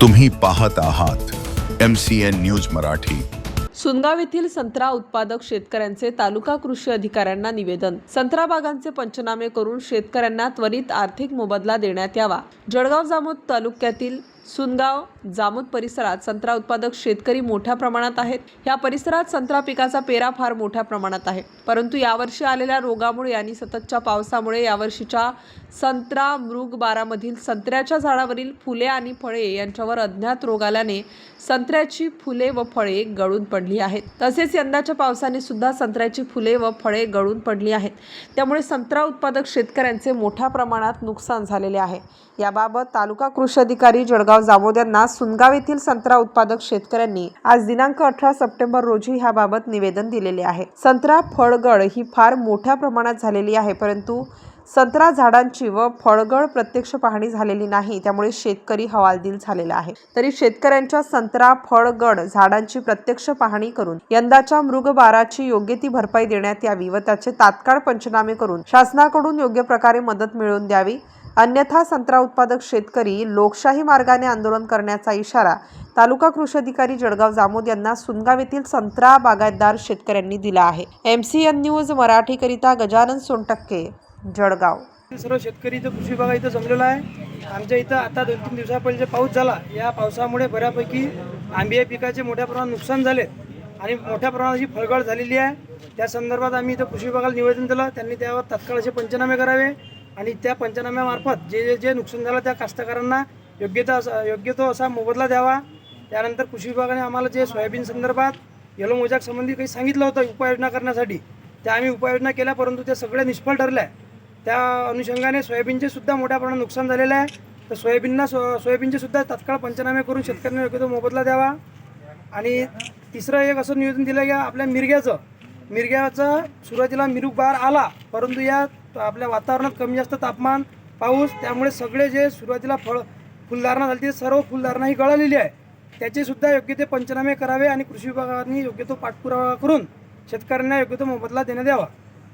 तुम्ही पाहत आहात M C N news Marathi. Sungaon येथील संत्रा उत्पादक शेतकऱ्यांचे तालुका कृषी अधिकाऱ्यांना निवेदन. संत्रा बागांचे पंचनामे करून शेतकऱ्यांना त्वरित आर्थिक मोबदला देण्यात यावा. जळगाव जामोद तालुक्यातील सुनगाव जामोद परिसरात संत्रा उत्पादक शेतकरी मोठ्या प्रमाणात आहेत. या परिसरात संत्रा पिकाचा पेरा फार मोठ्या प्रमाणात आहे. परंतु यावर्षी आलेल्या रोगामुळे आणि सततच्या पावसामुळे यावर्षीच्या संत्रा मृग बारामधील संत्र्याच्या झाडावरील फुले आणि फळे यांच्यावर अज्ञात रोग आल्याने संत्र्याची फुले व फळे गळून पडली आहेत. तसेच यंदाच्या पावसाने सुद्धा संत्र्याची फुले व फळे गळून पडली आहेत. त्यामुळे संत्रा उत्पादक शेतकऱ्यांचे मोठ्या प्रमाणात नुकसान झालेले आहे. याबाबत तालुका कृषी अधिकारी जळगाव जामोद जामोद्यांना सुनगाव येथील संत्रा उत्पादक शेतकऱ्यांनी आज दिनांक अठरा सप्टेंबर रोजी ह्याबाबत निवेदन दिलेले आहे. संत्रा फळगळ ही फार मोठ्या प्रमाणात झालेली आहे परंतु संत्रा झाडांची व फळगळ प्रत्यक्ष पाहणी झालेली नाही त्यामुळे शेतकरी हवालदिल झालेला आहे. तरी शेतकऱ्यांच्या संत्रा फळगड झाडांची प्रत्यक्ष पाहणी करून यंदाच्या मृगबाराची योग्य ती भरपाई देण्यात यावी व त्याचे तात्काळ पंचनामे करून शासनाकडून योग्य प्रकारे मदत मिळवून द्यावी. अन्यथा संत्रा उत्पादक शेतकरी लोकशाही मार्गाने आंदोलन करण्याचा इशारा तालुका कृषी अधिकारी जळगाव जामोद यांना सुनगाव येथील संत्रा बागायतदार शेतकऱ्यांनी दिला आहे. एम सी एन न्यूज मराठीकरिता गजानन सोनटक्के. जळगाव. सर्व शेतकरी इथं कृषी विभागा इथं जमलेला आहे. आमच्या इथं आता दोन तीन दिवसापहिले जे पाऊस झाला या पावसामुळे बऱ्यापैकी आंबे पिकाचे मोठ्या प्रमाणात नुकसान झाले आणि मोठ्या प्रमाणाची फळगळ झालेली आहे. त्या संदर्भात आम्ही इथं कृषी विभागाला निवेदन दिलं. त्यांनी त्यावर तात्काळ असे पंचनामे करावे आणि त्या पंचनाम्यामार्फत जे जे जे नुकसान झालं त्या कास्तकारांना योग्य तो असा योग्य तो असा मोबदला द्यावा. त्यानंतर कृषी विभागाने आम्हाला जे सोयाबीन संदर्भात येलो मोजाक संबंधी काही सांगितलं होतं उपाययोजना करण्यासाठी त्या आम्ही उपाययोजना केल्या परंतु त्या सगळ्या निष्फळ ठरल्या. त्या अनुषंगाने सोयाबीनचे सुद्धा मोठ्या प्रमाणात नुकसान झालेलं आहे. तर सोयाबीनना सो सोयाबीनचे सुद्धा तात्काळ पंचनामे करून शेतकऱ्यांना योग्य तो मोबदला द्यावा. आणि तिसरं एक असं नियोजन दिलं की आपल्या मिरग्याचं. मिरग्याचा सुरुवातीला मिरूक बार आला परंतु या आपल्या वातावरणात कमी जास्त तापमान पाऊस त्यामुळे सगळे जे सुरुवातीला फळ फुलधारणा झाली ती सर्व फुलधारणा ही गळालेली आहे. त्याचे सुद्धा योग्य ते पंचनामे करावे आणि कृषी विभागाने योग्य तो पाठपुरावा करून शेतकऱ्यांना योग्य तो मोबदला देण्यात यावा.